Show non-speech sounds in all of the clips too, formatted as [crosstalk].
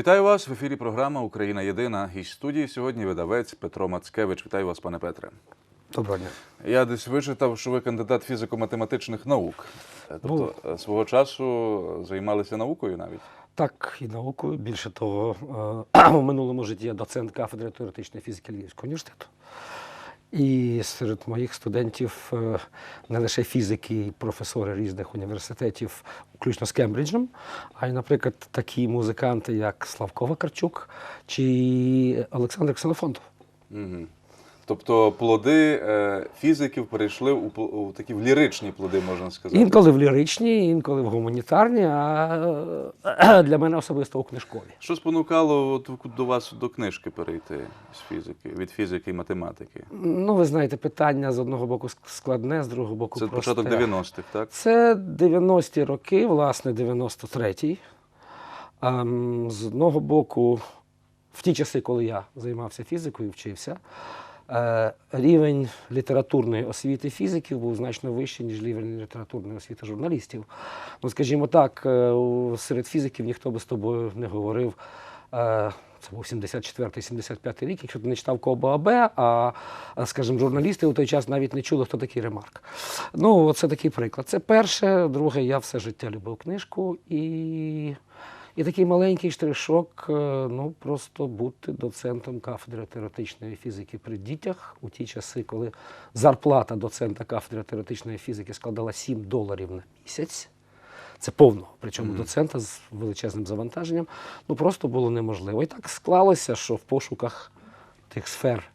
Вітаю вас в ефірі. Програма Україна Єдина. Гість студії сьогодні видавець Петро Мацкевич. Вітаю вас, пане Петре. Доброго дня. Я десь вичитав, що ви кандидат фізико-математичних наук. Е, Тобто е, свого часу займалися наукою навіть. Так, і наукою. Більше того, [clears throat] в минулому житті я доцент кафедри теоретичної фізики Львівського університету. І серед моїх студентів е, не лише фізики, і професори різних університетів, включно з Кембриджем, а й, наприклад, такі музиканти, як Славко Вакарчук чи Олександр Ксенофонтов. Угу. Тобто плоди е, фізиків перейшли у, у такі в ліричні плоди, можна сказати. Інколи в ліричні, інколи в гуманітарні, а е, для мене особисто у книжкові. Що спонукало от до вас до книжки перейти з фізики, від фізики і математики? Ну, ви знаєте, питання з одного боку складне, з другого боку Це просте. початок 90-х, так? Це 90-ті роки, власне, 93-й. Ем, З одного боку, в ті часи, коли я займався фізикою, вчився, е, рівень літературної освіти фізиків був значно вищий, ніж рівень літературної освіти журналістів. Ну, скажімо так, е, серед фізиків ніхто би з тобою не говорив. е, Це був 74-75 рік, якщо ти не читав Коба АБ, а, скажімо, журналісти у той час навіть не чули, хто такий ремарк. Ну, це такий приклад. Це перше. Друге, я все життя любив книжку і, і такий маленький штришок, е, ну просто бути доцентом кафедри теоретичної фізики при дітях у ті часи, коли зарплата доцента кафедри теоретичної фізики складала 7 доларів на місяць. Це повно, причому доцента з величезним завантаженням. Ну просто було неможливо. І так склалося, що в пошуках тих сфер,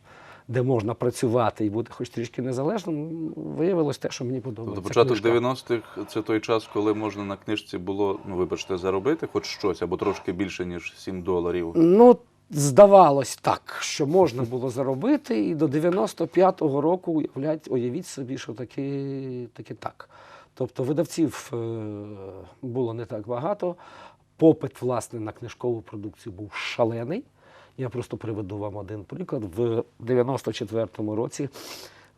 де можна працювати і бути хоч трішки незалежним, виявилось те, що мені подобається. Тобто початок книжка. 90-х це той час, коли можна на книжці було, ну вибачте, заробити хоч щось, або трошки більше, ніж 7 доларів. Ну, здавалось так, що можна було заробити, і до 95-го року уявлять, уявіть собі, що таки, таки так. Тобто видавців е, було не так багато. Попит, власне, на книжкову продукцію був шалений. Я просто приведу вам один приклад. В 94-му році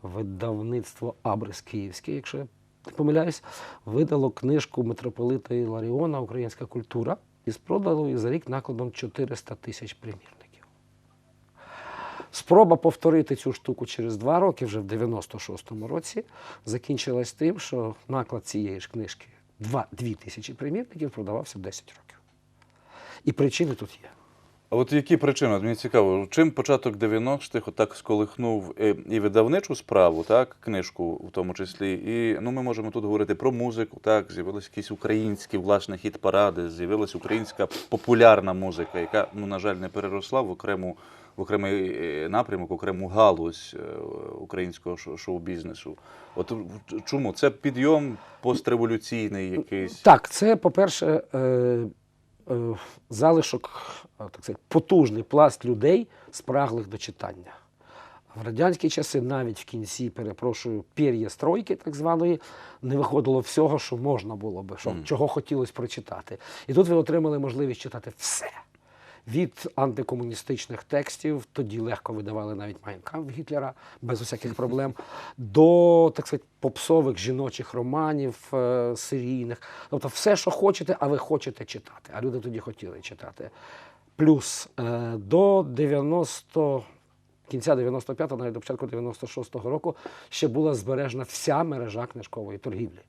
видавництво Абрис Київське, якщо я не помиляюсь, видало книжку митрополита Іларіона Українська культура і спродало її за рік накладом 400 тисяч примірників. Спроба повторити цю штуку через два роки, вже в 96-му році, закінчилась тим, що наклад цієї ж книжки 2, 2 тисячі примірників продавався 10 років. І причини тут є. А от які причини? От Мені цікаво, чим початок 90-х отак сколихнув е, і видавничу справу, так, книжку в тому числі. І ну, ми можемо тут говорити про музику, так, з'явилися якісь українські власне хіт-паради, з'явилася українська популярна музика, яка, ну, на жаль, не переросла в окрему. В окремий е, напрямок, окрему галузь е, українського шо- шоу-бізнесу. От чому це підйом постреволюційний якийсь? Так, це, по-перше, е, залишок, е, так сказати, потужний пласт людей, спраглих до читання. В радянські часи, навіть в кінці, перепрошую, пер'єстройки так званої, не виходило всього, що можна було би, що, mm. чого хотілося прочитати. І тут ви отримали можливість читати все. Від антикомуністичних текстів, тоді легко видавали навіть Майнкамп Гітлера без усяких проблем, [laughs] до так сказати, попсових жіночих романів е, серійних. Тобто все, що хочете, а ви хочете читати. А люди тоді хотіли читати. Плюс е, до 90 кінця 95-го, навіть до початку 96-го року, ще була збережена вся мережа книжкової торгівлі.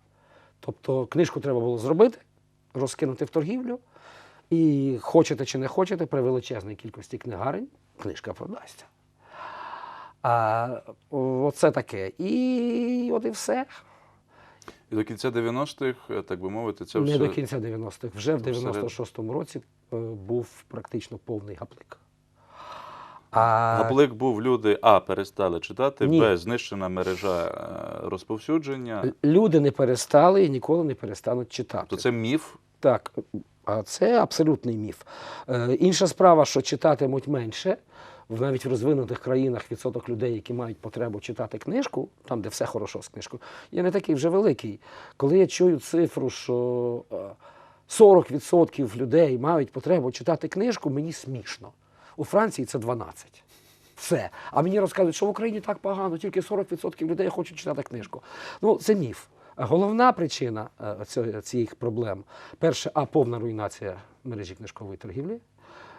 Тобто книжку треба було зробити, розкинути в торгівлю. І хочете чи не хочете, при величезній кількості книгарень книжка продасться. А оце таке. І от і все. І до кінця 90-х, е, так би мовити, це не все. до кінця 90-х. Вже в 96-му році е, був практично повний гаплик. А, Гаплик був люди А перестали читати, Ні. Б знищена мережа е, розповсюдження. люди не перестали і ніколи не перестануть читати. То це міф. Так, це абсолютний міф. Е, інша справа, що читатимуть менше. Навіть в розвинутих країнах відсоток людей, які мають потребу читати книжку, там, де все хорошо з книжкою, є не такий вже великий. Коли я чую цифру, що е, 40% людей мають потребу читати книжку, мені смішно. У Франції це 12. Все. А мені розказують, що в Україні так погано, тільки 40% людей хочуть читати книжку. Ну, це міф. Головна причина е, цих проблем перше, а повна руйнація мережі книжкової торгівлі.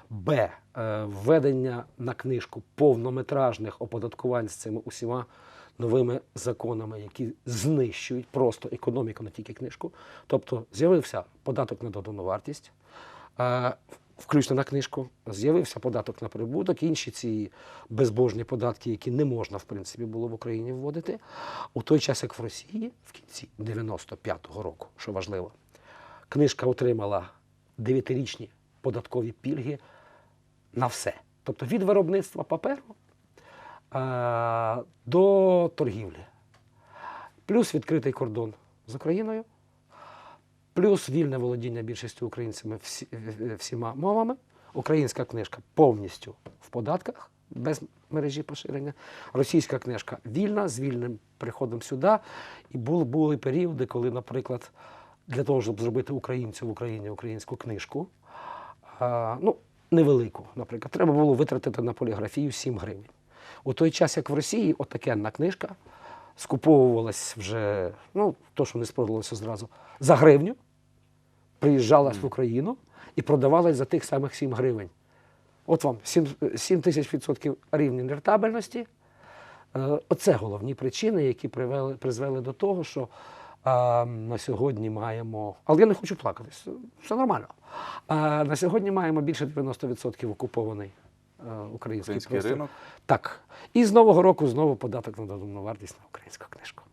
Б. е, Введення на книжку повнометражних оподаткувань з цими усіма новими законами, які знищують просто економіку, не тільки книжку. Тобто з'явився податок на додану вартість, е, включно на книжку, з'явився податок на прибуток, інші ці безбожні податки, які не можна, в принципі, було в Україні вводити. У той час, як в Росії, в кінці 95-го року, що важливо, книжка отримала 9-річні податкові пільги на все. Тобто від виробництва паперу е, до торгівлі. Плюс відкритий кордон з Україною, плюс вільне володіння більшістю українцями всі, е, всіма мовами. Українська книжка повністю в податках, без мережі поширення. Російська книжка вільна, з вільним приходом сюди. І були, були періоди, коли, наприклад, для того, щоб зробити українцю в Україні українську книжку, а, ну, невелику, наприклад, треба було витратити на поліграфію 7 гривень. У той час, як в Росії, отакенна книжка скуповувалась вже, ну, то, що не спродалося зразу, за гривню, приїжджала в Україну і продавалась за тих самих 7 гривень. От вам 7, 7 тисяч відсотків рівня нертабельності. Е, Оце головні причини, які привели, призвели до того, що а, на сьогодні маємо. Але я не хочу плакати, все- нормально. А, на сьогодні маємо більше 90% окупований е, український, Український простір. ринок. Так. І з нового року знову податок на додану вартість на українську книжку.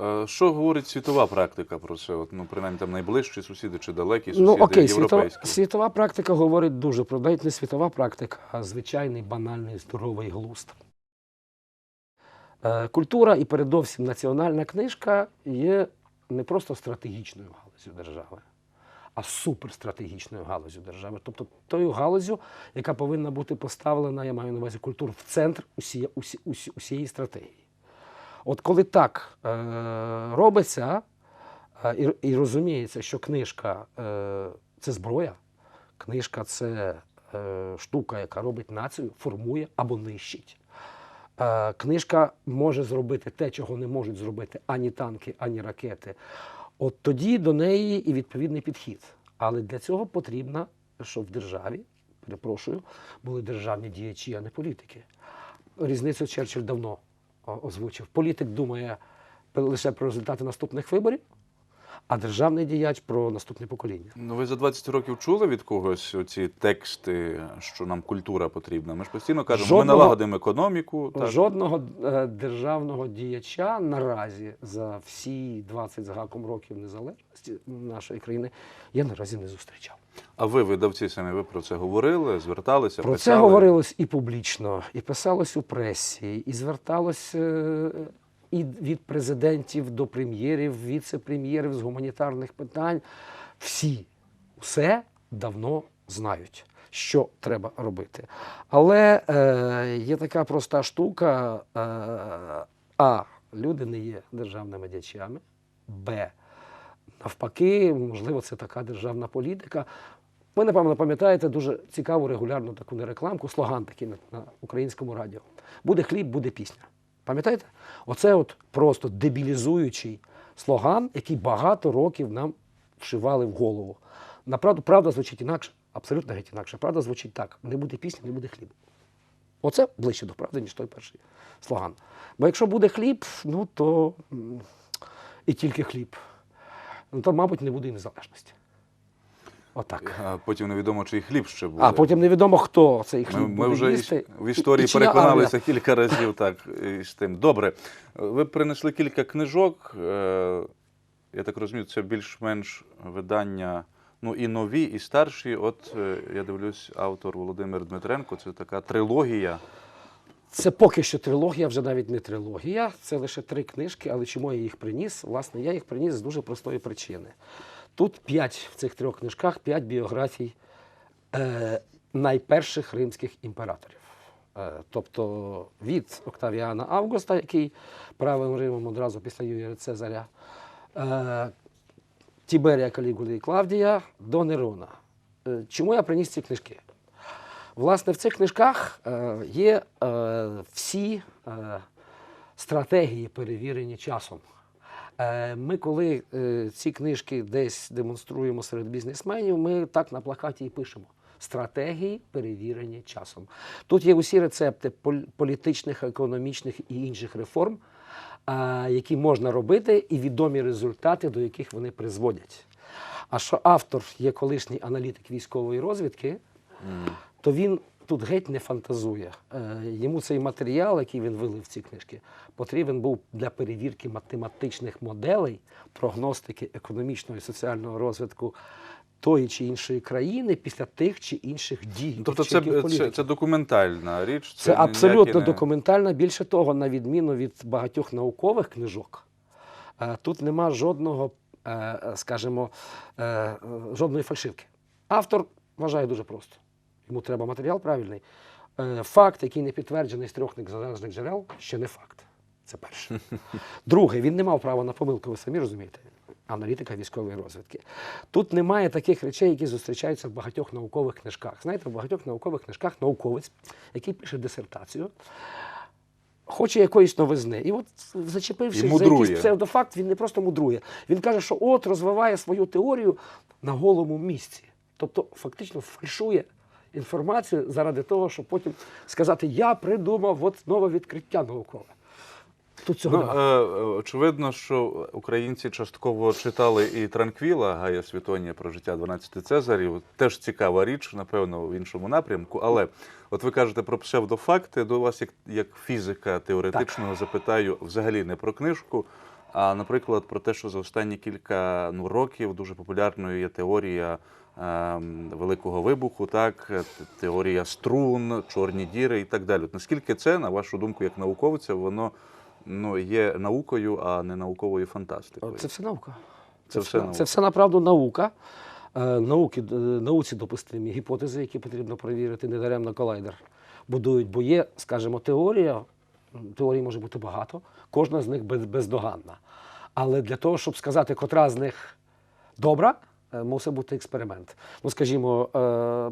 Е, Що говорить світова практика про це? От, ну, принаймні там найближчі сусіди чи далекі сусіди Ну окей, світова, європейські? світова практика говорить дуже про навіть не світова практика, а звичайний банальний здоровий глузд. Е, Культура і передовсім національна книжка є не просто стратегічною галузю держави, а суперстратегічною галузю держави. Тобто тою галузю, яка повинна бути поставлена, я маю на увазі культуру, в центр усі, усі, усі, усієї стратегії. От коли так е, робиться, е, і, і розуміється, що книжка е, це зброя, книжка це е, штука, яка робить націю, формує або нищить. Е, книжка може зробити те, чого не можуть зробити ані танки, ані ракети. От тоді до неї і відповідний підхід. Але для цього потрібно, щоб в державі, перепрошую, були державні діячі, а не політики. Різницю Черчилль давно озвучив. Політик думає лише про результати наступних виборів, а державний діяч про наступне покоління. Ну, ви за 20 років чули від когось оці тексти, що нам культура потрібна? Ми ж постійно кажемо, ми налагодимо економіку. Так. Жодного е, державного діяча наразі за всі 20 з гаком років незалежності нашої країни я наразі не зустрічав. А ви, видавці самі, ви про це говорили, зверталися, Про писали? це говорилось і публічно, і писалось у пресі, і зверталось е, і від президентів до прем'єрів, віце-прем'єрів з гуманітарних питань. Всі все давно знають, що треба робити. Але е, є така проста штука: е, а люди не є державними діячами, б. Навпаки, можливо, це така державна політика. Ви, напевно, пам'ятаєте дуже цікаву регулярну таку не рекламку, слоган такий на українському радіо. Буде хліб, буде пісня. Пам'ятаєте? Оце от просто дебілізуючий слоган, який багато років нам вшивали в голову. Направду, правда звучить інакше, абсолютно геть інакше. Правда звучить так: не буде пісні, не буде хлібу. Оце ближче до правди, ніж той перший слоган. Бо якщо буде хліб, ну то і тільки хліб, ну то, мабуть, не буде і незалежності. Отак. А потім невідомо, чи і хліб ще буде. А потім невідомо, хто цей хліб Ми, буде ми вже їсти. в історії і переконалися армія. кілька разів так із тим. Добре, ви принесли кілька книжок. е, Я так розумію, це більш-менш видання. Ну і нові, і старші. От е, я дивлюсь, автор Володимир Дмитренко. Це така трилогія. Це поки що трилогія, вже навіть не трилогія. Це лише три книжки, але чому я їх приніс? Власне, я їх приніс з дуже простої причини. Тут п'ять в цих трьох книжках, п'ять біографій е, найперших римських імператорів. Е, тобто від Октавіана Августа, який правив Римом одразу після Юрія Цезаря, е, Тіберія Калігули і Клавдія до Нерона. Е, чому я приніс ці книжки? Власне, в цих книжках е, є е, всі е, стратегії, перевірені часом. Е, ми, коли е, ці книжки десь демонструємо серед бізнесменів, ми так на плакаті і пишемо. стратегії, перевірені часом. Тут є усі рецепти політичних, економічних і інших реформ, які можна робити, і відомі результати, до яких вони призводять. А що автор є колишній аналітик військової розвідки, то він тут геть не фантазує. Е, Йому цей матеріал, який він вилив в ці книжки, потрібен був для перевірки математичних моделей, прогностики економічного і соціального розвитку тої чи іншої країни після тих чи інших дій. Тобто це, це, це документальна річ. Це ніякі абсолютно не- документальна. Більше того, на відміну від багатьох наукових книжок, е, тут нема жодного, е, скажімо, жодної фальшивки. Автор вважає дуже просто. Йому треба матеріал правильний. Е, Факт, який не підтверджений з трьох незалежних джерел, ще не факт. Це перше. [laughs] Друге, він не мав права на помилку, ви самі розумієте. Аналітика військової розвідки. Тут немає таких речей, які зустрічаються в багатьох наукових книжках. Знаєте, в багатьох наукових книжках науковець, який пише дисертацію, хоче якоїсь новизни. І от, зачепившись за якийсь псевдофакт, він не просто мудрує. Він каже, що от розвиває свою теорію на голому місці. Тобто, фактично фальшує інформацію заради того, щоб потім сказати: Я придумав от нове відкриття наукове. Тут цього Ну, е, е, очевидно, що українці частково читали і Транквіла Гая Світонія про життя 12 Цезарів. Теж цікава річ, напевно, в іншому напрямку. Але от ви кажете про псевдофакти. До вас, як, як фізика теоретичного, запитаю взагалі не про книжку. А, наприклад, про те, що за останні кілька ну, років дуже популярною є теорія великого вибуху, так, е, теорія струн, чорні діри і так далі. От наскільки це, на вашу думку, як науковця, воно ну, є наукою, а не науковою фантастикою? Це все наука. Це все наука. Це все направду наука. Е, Науки, е, науці допустимі гіпотези, які потрібно перевірити, недаремно колайдер будують, бо є, скажімо, теорія. Теорій може бути багато, кожна з них бездоганна. Але для того, щоб сказати, котра з них добра, е, мусить бути експеримент. Ну, скажімо, е,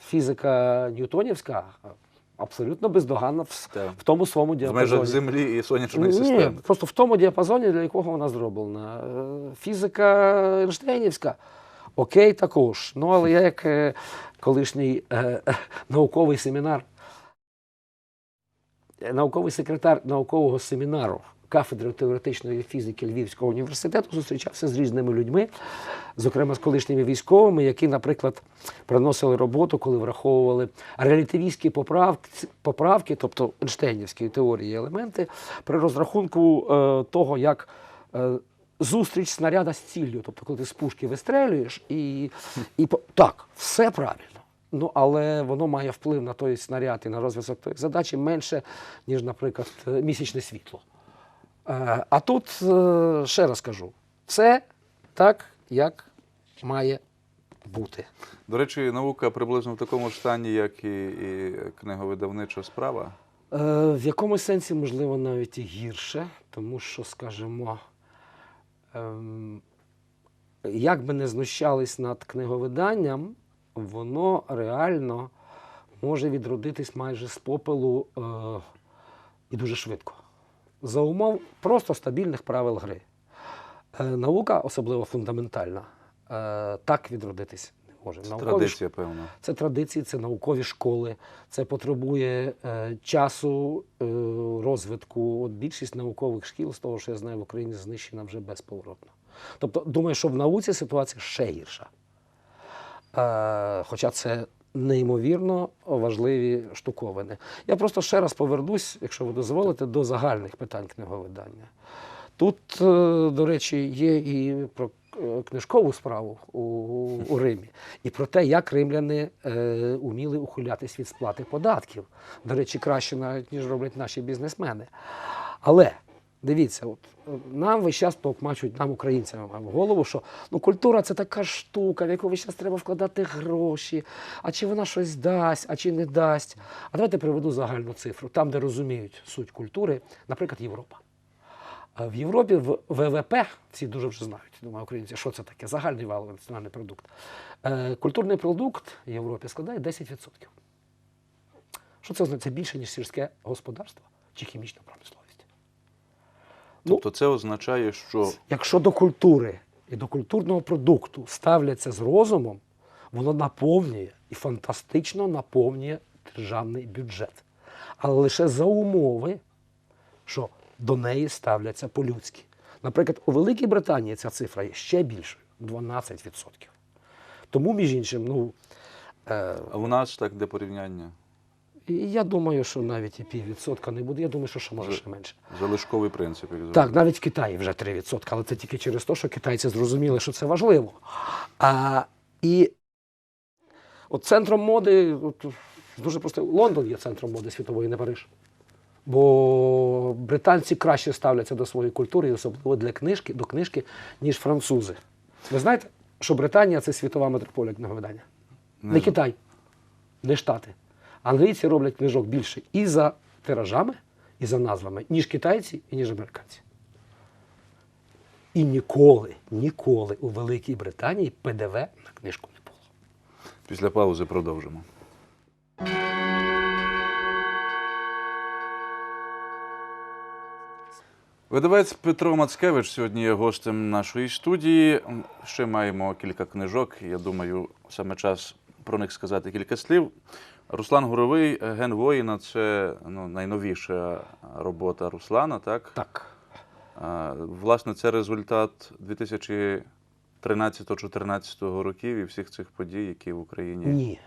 фізика ньютонівська е, абсолютно бездоганна в, в тому своєму в діапазоні. межах Землі і сонячної Ні, системи. просто в тому діапазоні, для якого вона зроблена. Фізика Ейнштейнівська. Окей, також. Ну, але я як колишній е, науковий семінар, науковий секретар наукового семінару кафедри теоретичної фізики Львівського університету зустрічався з різними людьми, зокрема з колишніми військовими, які, наприклад, приносили роботу, коли враховували релятивістські поправки, поправки, тобто Ейнштейнівські теорії елементи, при розрахунку е, того, як е, зустріч снаряда з ціллю, тобто коли ти з пушки вистрелюєш, і, і так, все правильно. Ну, але воно має вплив на той снаряд і на розв'язок тої задачі менше, ніж, наприклад, е, місячне світло. Е, А тут е, ще раз кажу, все так, як має бути. До речі, наука приблизно в такому ж стані, як і, і книговидавнича справа. Е, В якомусь сенсі, можливо, навіть і гірше, тому що, скажімо, ем, як би не знущались над книговиданням, воно реально може відродитись майже з попелу і дуже швидко. За умов просто стабільних правил гри. Е, наука, особливо фундаментальна, е, так відродитись не може. Це Наукові традиція, певно. це традиції, це наукові школи, це потребує е, часу, е, розвитку. От більшість наукових шкіл, з того, що я знаю, в Україні знищена вже безповоротно. Тобто, думаю, що в науці ситуація ще гірша. Е, хоча це неймовірно важливі штуковини. Я просто ще раз повернусь, якщо ви дозволите, до загальних питань книговидання. Тут, е, до речі, є і про е, книжкову справу у, у Римі, і про те, як римляни е, уміли ухилятись від сплати податків. До речі, краще навіть, ніж роблять наші бізнесмени. Але дивіться, от, е, нам весь час товкмачують, нам, українцям, в голову, що ну, культура це така штука, в яку весь час треба вкладати гроші, а чи вона щось дасть, а чи не дасть. А давайте приведу загальну цифру. Там, де розуміють суть культури, наприклад, Європа. В Європі в ВВП, всі дуже вже знають, думаю, українці, що це таке, загальний валовий національний продукт. Е, Культурний продукт в Європі складає 10%. Що це означає? Це більше, ніж сільське господарство чи хімічна промисловість. Ну, Тобто це означає, що Якщо до культури і до культурного продукту ставляться з розумом, воно наповнює і фантастично наповнює державний бюджет. Але лише за умови, що до неї ставляться по-людськи. Наприклад, у Великій Британії ця цифра є ще більшою 12%. Тому, між іншим, ну, е, А у нас так де порівняння? І я думаю, що навіть і піввідсотка не буде. Я думаю, що ще може ще менше. Залишковий принцип. як Так, навіть в Китаї вже 3%, але це тільки через те, що китайці зрозуміли, що це важливо. А, і от центром моди, от, дуже просто, Лондон є центром моди світової, не Париж. Бо британці краще ставляться до своєї культури, і особливо для книжки, до книжки, ніж французи. Ви знаєте, що Британія це світова метрополія книговидання? Не, Не Китай, не Штати. Англійці роблять книжок більше і за тиражами, і за назвами, ніж китайці, і ніж американці. І ніколи, ніколи у Великій Британії ПДВ на книжку не було. Після паузи продовжимо. Видавець Петро Мацкевич сьогодні є гостем нашої студії. Ще маємо кілька книжок. Я думаю, саме час про них сказати кілька слів. Руслан Горовий, Ген воїна це ну, найновіша робота Руслана, так? Так. А, Власне, це результат 2013-2014 років і всіх цих подій, які в Україні. Ні.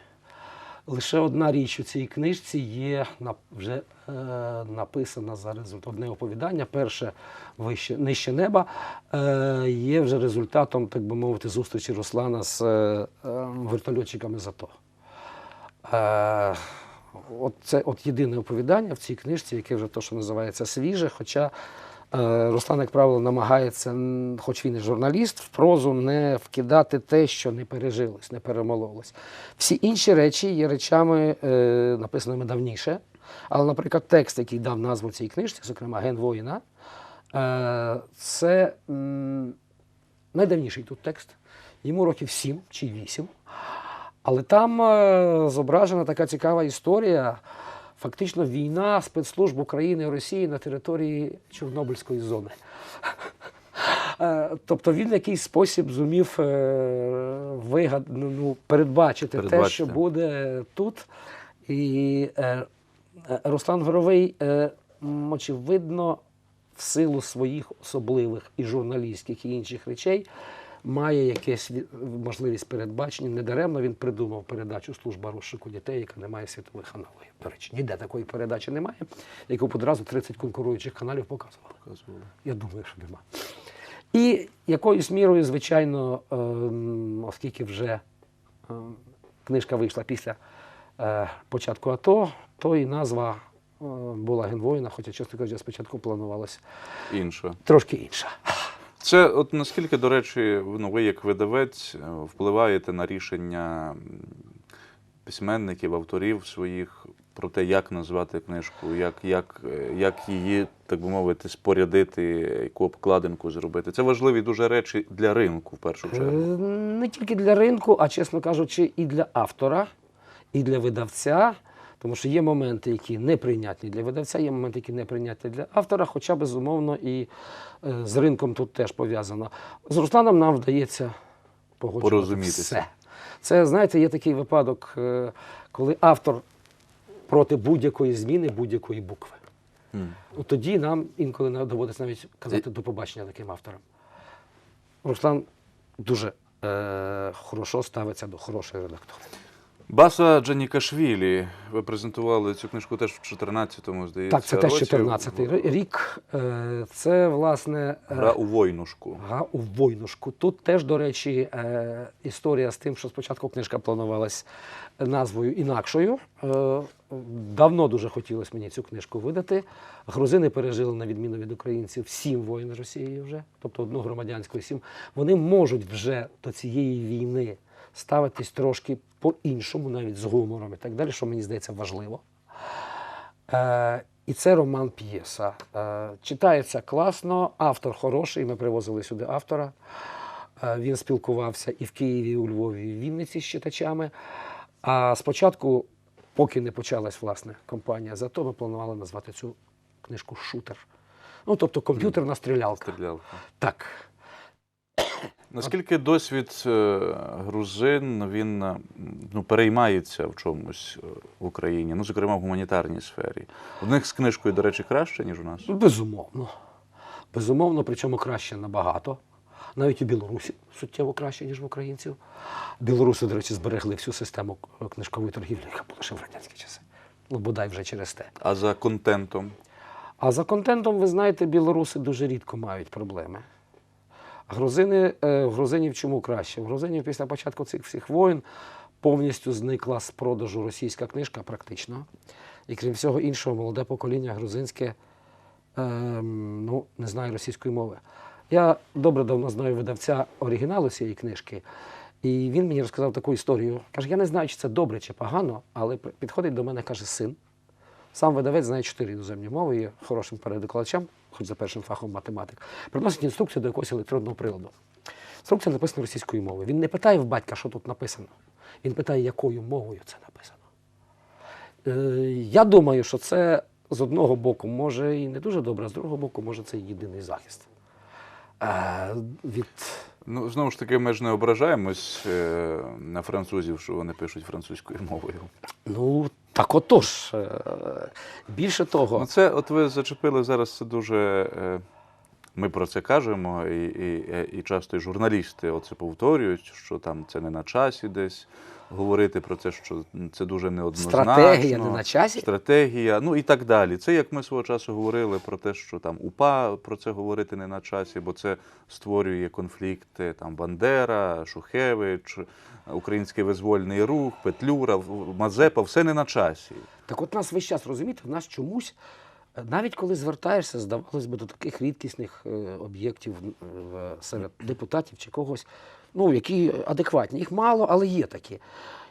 Лише одна річ у цій книжці є вже е, написана за результат одне оповідання. Перше вище нижче неба е, є вже результатом, так би мовити, зустрічі Руслана з е, е, вертольотчиками ЗАТО. Е, от це от єдине оповідання в цій книжці, яке вже то, що називається свіже. Хоча е, Руслан, як правило, намагається, хоч він і журналіст, в прозу не вкидати те, що не пережилось, не перемололось. Всі інші речі є речами, е, написаними давніше. Але, наприклад, текст, який дав назву цій книжці, зокрема Ген воїна, е, це м, найдавніший тут текст. Йому років 7 чи 8. Але там е, зображена така цікава історія. Фактично війна спецслужб України і Росії на території Чорнобильської зони. [laughs] Е, Тобто він в якийсь спосіб зумів е, вигад, ну, ну, передбачити, те, що буде тут. І Руслан Горовий, очевидно, в силу своїх особливих і журналістських, і інших речей, має якесь можливість передбачення. Недаремно він придумав передачу служба розшуку дітей, яка не має світових аналогів. До речі, ніде такої передачі немає, яку б одразу 30 конкуруючих каналів показували. Показували. Я думаю, що нема. І якоюсь мірою, звичайно, ем, оскільки вже ем, книжка вийшла після е, початку АТО, то і назва е, була Генвоїна, хоча, чесно кажучи, спочатку планувалася трошки інша. Це от наскільки, до речі, ну, ви як видавець е, впливаєте на рішення письменників, авторів своїх про те, як назвати книжку, як, як, е, як її, так би мовити, спорядити, яку обкладинку зробити. Це важливі дуже речі для ринку в першу Е, чергу. Не тільки для ринку, а чесно кажучи, і для автора, і для видавця. Тому що є моменти, які неприйнятні для видавця, є моменти, які неприйнятні для автора, хоча, безумовно, і е, з ринком тут теж пов'язано. З Русланом нам вдається погоджувати все. Це, знаєте, є такий випадок, е, коли автор проти будь-якої зміни будь-якої букви. От тоді нам інколи доводиться навіть казати до побачення таким авторам. Руслан дуже е, хорошо ставиться до хорошої редактури. Баса Джанікашвілі. Ви презентували цю книжку теж в 14-му, здається. Так, це теж 14-й рік. Е, Це, власне, е, Гра у войнушку. Га у войнушку. Тут теж, до речі, е, історія з тим, що спочатку книжка планувалась назвою інакшою. Давно дуже хотілося мені цю книжку видати. Грузини пережили, на відміну від українців, сім воїн з Росією вже, тобто одну громадянську сім. Вони можуть вже до цієї війни ставитись трошки по-іншому, навіть з гумором і так далі, що мені здається важливо. Е, і це роман п'єса. Е, читається класно, автор хороший. Ми привозили сюди автора. Е, він спілкувався і в Києві, і у Львові, і в Вінниці з читачами. А спочатку, поки не почалась власне кампанія зато ми планували назвати цю книжку Шутер. Ну, тобто комп'ютерна стрілялка. Стрілялка. Так. Наскільки досвід е, грузин він е, ну, переймається в чомусь е, в Україні, ну, зокрема в гуманітарній сфері? У них з книжкою, до речі, краще, ніж у нас. Безумовно. Безумовно, причому краще набагато. Навіть у Білорусі суттєво краще, ніж в українців. Білоруси, до речі, зберегли всю систему книжкової торгівлі, яка була ще в радянські часи. Ну, бодай вже через те. А за контентом? А за контентом, ви знаєте, білоруси дуже рідко мають проблеми. Грузини, е, грузинів чому краще? В грузинів після початку цих всіх воєн повністю зникла з продажу російська книжка практично. І крім всього іншого, молоде покоління грузинське ем, ну, не знає російської мови. Я добре давно знаю видавця оригіналу цієї книжки, і він мені розказав таку історію. Каже, я не знаю, чи це добре чи погано, але підходить до мене, каже, син. Сам видавець знає чотири іноземні мови, є хорошим перекладачем, хоч за першим фахом математик. Приносить інструкцію до якогось електронного приладу. Інструкція написана російською мовою. Він не питає в батька, що тут написано. Він питає, якою мовою це написано. Е, я думаю, що це з одного боку може і не дуже добре, а з другого боку, може, це єдиний захист. Е, від Ну, знову ж таки, ми ж не ображаємось е, на французів, що вони пишуть французькою мовою. Ну, так отож. Е, Більше того, Ну, це, от ви зачепили зараз, це дуже. е, Ми про це кажемо, і, і, е, і часто і журналісти оце повторюють, що там це не на часі десь говорити про це, що це дуже неоднозначно. Стратегія не на часі? Стратегія, ну і так далі. Це як ми свого часу говорили про те, що там УПА про це говорити не на часі, бо це створює конфлікти там Бандера, Шухевич, Український визвольний рух, Петлюра, Мазепа, все не на часі. Так от нас весь час розумієте, в нас чомусь, навіть коли звертаєшся, здавалось би, до таких рідкісних е, об'єктів серед депутатів чи когось, ну, які адекватні. Їх мало, але є такі.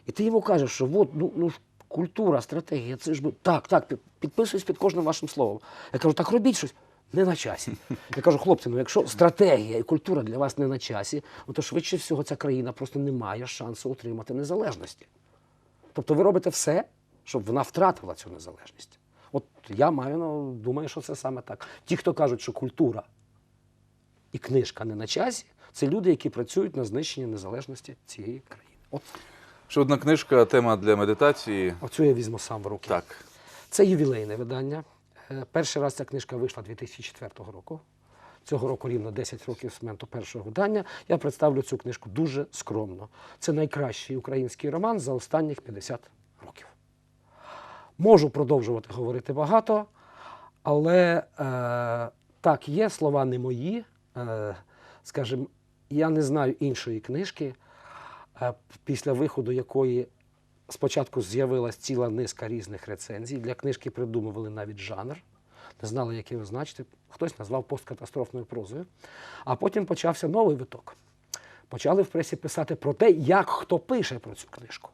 І ти йому кажеш, що от, ну, ну, культура, стратегія, це ж так, так, під- підписуюсь під кожним вашим словом. Я кажу, так робіть щось. Не на часі. Я кажу, хлопці, ну якщо стратегія і культура для вас не на часі, ну то швидше всього ця країна просто не має шансу отримати незалежності. Тобто ви робите все, щоб вона втратила цю незалежність. От я маю, ну, думаю, що це саме так. Ті, хто кажуть, що культура і книжка не на часі, це люди, які працюють на знищенні незалежності цієї країни. От Ще одна книжка, тема для медитації. оцю я візьму сам в руки. Так. Це ювілейне видання. Е, Перший раз ця книжка вийшла 2004 року. Цього року рівно 10 років з моменту першого видання. Я представлю цю книжку дуже скромно. Це найкращий український роман за останніх 50 років. Можу продовжувати говорити багато, але е, так, є слова не мої. Е, скажімо, я не знаю іншої книжки, е, після виходу якої спочатку з'явилась ціла низка різних рецензій. Для книжки придумували навіть жанр, не знали, як його значити. Хтось назвав посткатастрофною прозою. А потім почався новий виток. Почали в пресі писати про те, як хто пише про цю книжку.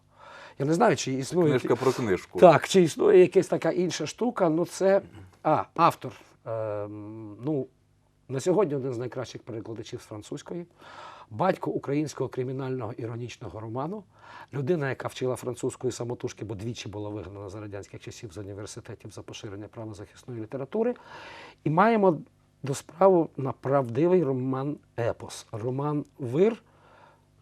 Я не знаю, чи існує. Книжка про книжку. Так, чи існує якась така інша штука, ну це а, автор. Ем, ну, на сьогодні один з найкращих перекладачів з французької, батько українського кримінального іронічного роману, людина, яка вчила французької самотужки, бо двічі була вигнана за радянських часів з університетів за поширення правозахисної літератури. І маємо до справу на правдивий роман Епос. Роман Вир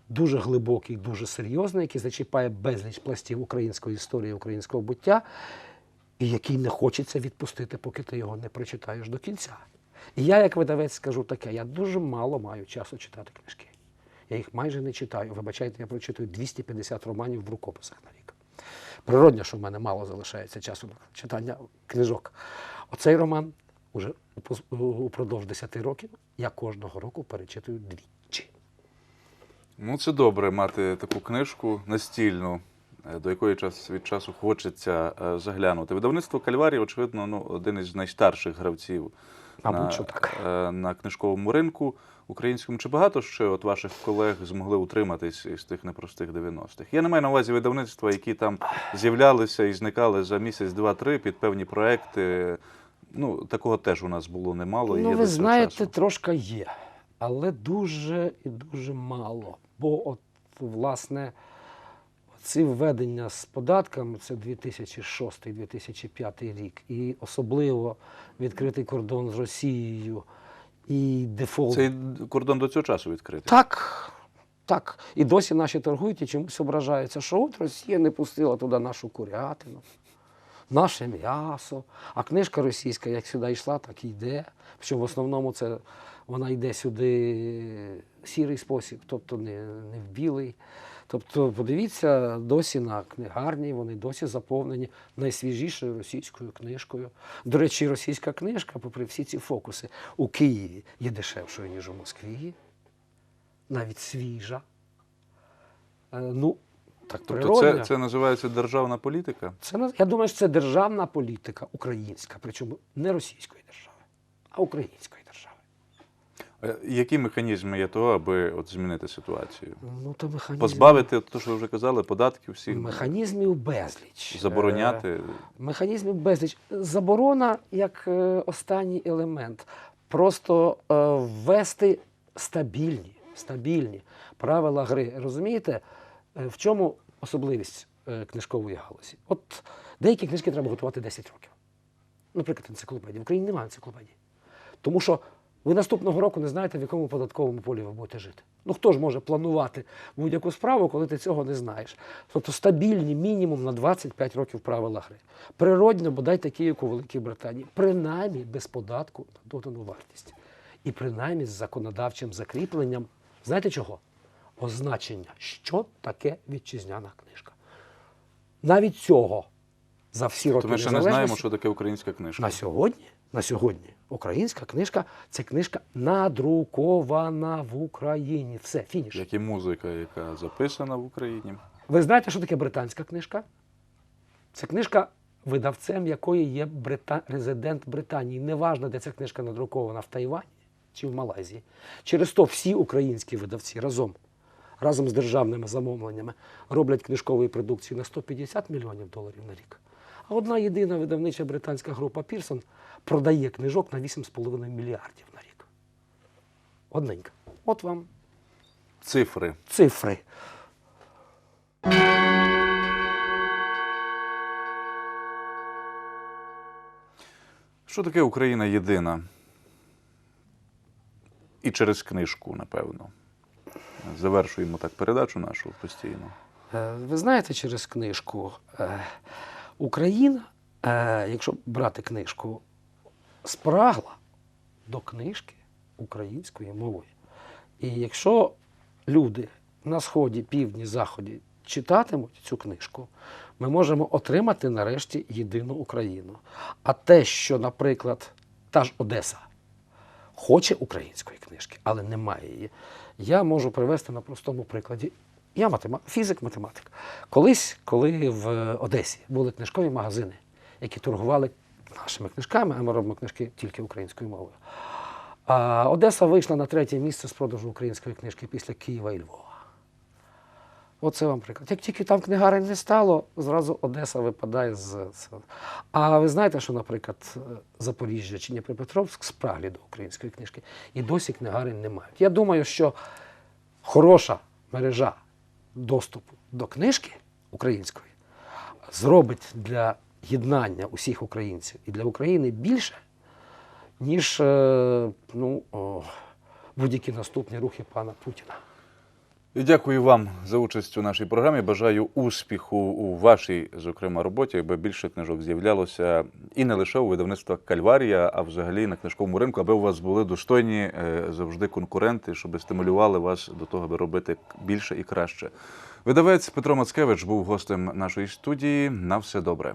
дуже глибокий, дуже серйозний, який зачіпає безліч пластів української історії, українського буття, і який не хочеться відпустити, поки ти його не прочитаєш до кінця. І я, як видавець, скажу таке: я дуже мало маю часу читати книжки. Я їх майже не читаю. Вибачайте, я прочитую 250 романів в рукописах на рік. Природно, що в мене мало залишається часу на читання книжок. Оцей роман уже упродовж 10 років я кожного року перечитую двічі. Ну, це добре мати таку книжку настільну, е, до якої час від часу хочеться е, заглянути. Видавництво Кальварі, очевидно, ну, один із найстарших гравців на, так. е, на книжковому ринку українському. Чи багато ще от ваших колег змогли утриматись із тих непростих 90-х? Я не маю на увазі видавництва, які там з'являлися і зникали за місяць, два-три під певні проекти. Ну, такого теж у нас було немало. і Ну, є ви знаєте, часу. трошки є, але дуже і дуже мало. Бо, от, власне, ці введення з податками це 2006-2005 рік, і особливо відкритий кордон з Росією і дефолт. Цей кордон до цього часу відкритий. Так, так. І досі наші торгують і чомусь ображаються, що от Росія не пустила туди нашу курятину, наше м'ясо. А книжка російська, як сюди йшла, так і йде. Причому в основному це вона йде сюди сірий спосіб, тобто не, не в білий. Тобто, подивіться, досі на книгарні, вони досі заповнені найсвіжішою російською книжкою. До речі, російська книжка, попри всі ці фокуси, у Києві є дешевшою, ніж у Москві навіть свіжа. Е, ну, так Тобто природня. це, це називається державна політика. Це я думаю, що це державна політика українська, причому не російської держави, а української держави. Е, Які механізми є того, аби от змінити ситуацію? Ну, то механізм... Позбавити, то, що ви вже казали, податків всіх, механізмів безліч. забороняти. Е, Механізмів безліч. Заборона як е, останній елемент. Просто ввести стабільні, стабільні правила гри. Розумієте, в чому особливість е, книжкової галузі? От деякі книжки треба готувати 10 років. Наприклад, енциклопедія. В Україні немає енциклопедії. Тому що ви наступного року не знаєте, в якому податковому полі ви будете жити. Ну хто ж може планувати будь-яку справу, коли ти цього не знаєш? Тобто стабільні мінімум на 25 років правила гри. Природно, бодай такі, як у Великій Британії, принаймні без податку на додану вартість. І принаймні з законодавчим закріпленням, знаєте чого? Означення, що таке вітчизняна книжка. Навіть цього за всі роки То ми ще не знаємо, що таке українська книжка. на сьогодні, на сьогодні українська книжка це книжка надрукована в Україні. Все, фініш. Як і музика, яка записана в Україні. Ви знаєте, що таке британська книжка? Це книжка, видавцем якої є Брита... резидент Британії. Неважно, де ця книжка надрукована в Тайвані чи в Малайзії. Через то всі українські видавці разом, разом з державними замовленнями роблять книжкової продукції на 150 мільйонів доларів на рік. А одна єдина видавнича британська група Пірсон продає книжок на 8,5 мільярдів на рік. Одненька. От вам Цифри. цифри. Що таке Україна єдина? І через книжку, напевно. Завершуємо так передачу нашу постійно. Е, Ви знаєте, через книжку е, Україна, е, якщо брати книжку, спрагла до книжки українською мовою. І якщо люди на сході, півдні, заході читатимуть цю книжку, ми можемо отримати нарешті єдину Україну. А те, що, наприклад, та ж Одеса хоче української книжки, але немає її. Я можу привести на простому прикладі. Я матема... фізик-математик. Колись, коли в Одесі були книжкові магазини, які торгували нашими книжками, а ми робимо книжки тільки українською мовою. А Одеса вийшла на третє місце з продажу української книжки після Києва і Львова. Оце вам приклад. Як тільки там книгарень не стало, зразу Одеса випадає з. з- А ви знаєте, що, наприклад, Запоріжжя чи Дніпропетровськ спраглі до української книжки і досі книгарень не мають. Я думаю, що хороша мережа доступу до книжки української зробить для єднання усіх українців і для України більше, ніж е, ну, будь-які наступні рухи пана Путіна. І дякую вам за участь у нашій програмі. Бажаю успіху у вашій, зокрема, роботі, аби більше книжок з'являлося і не лише у видавництвах Кальварія, а взагалі на книжковому ринку, аби у вас були достойні е, завжди конкуренти, щоб стимулювали вас до того, аби робити більше і краще. Видавець Петро Мацкевич був гостем нашої студії. На все добре.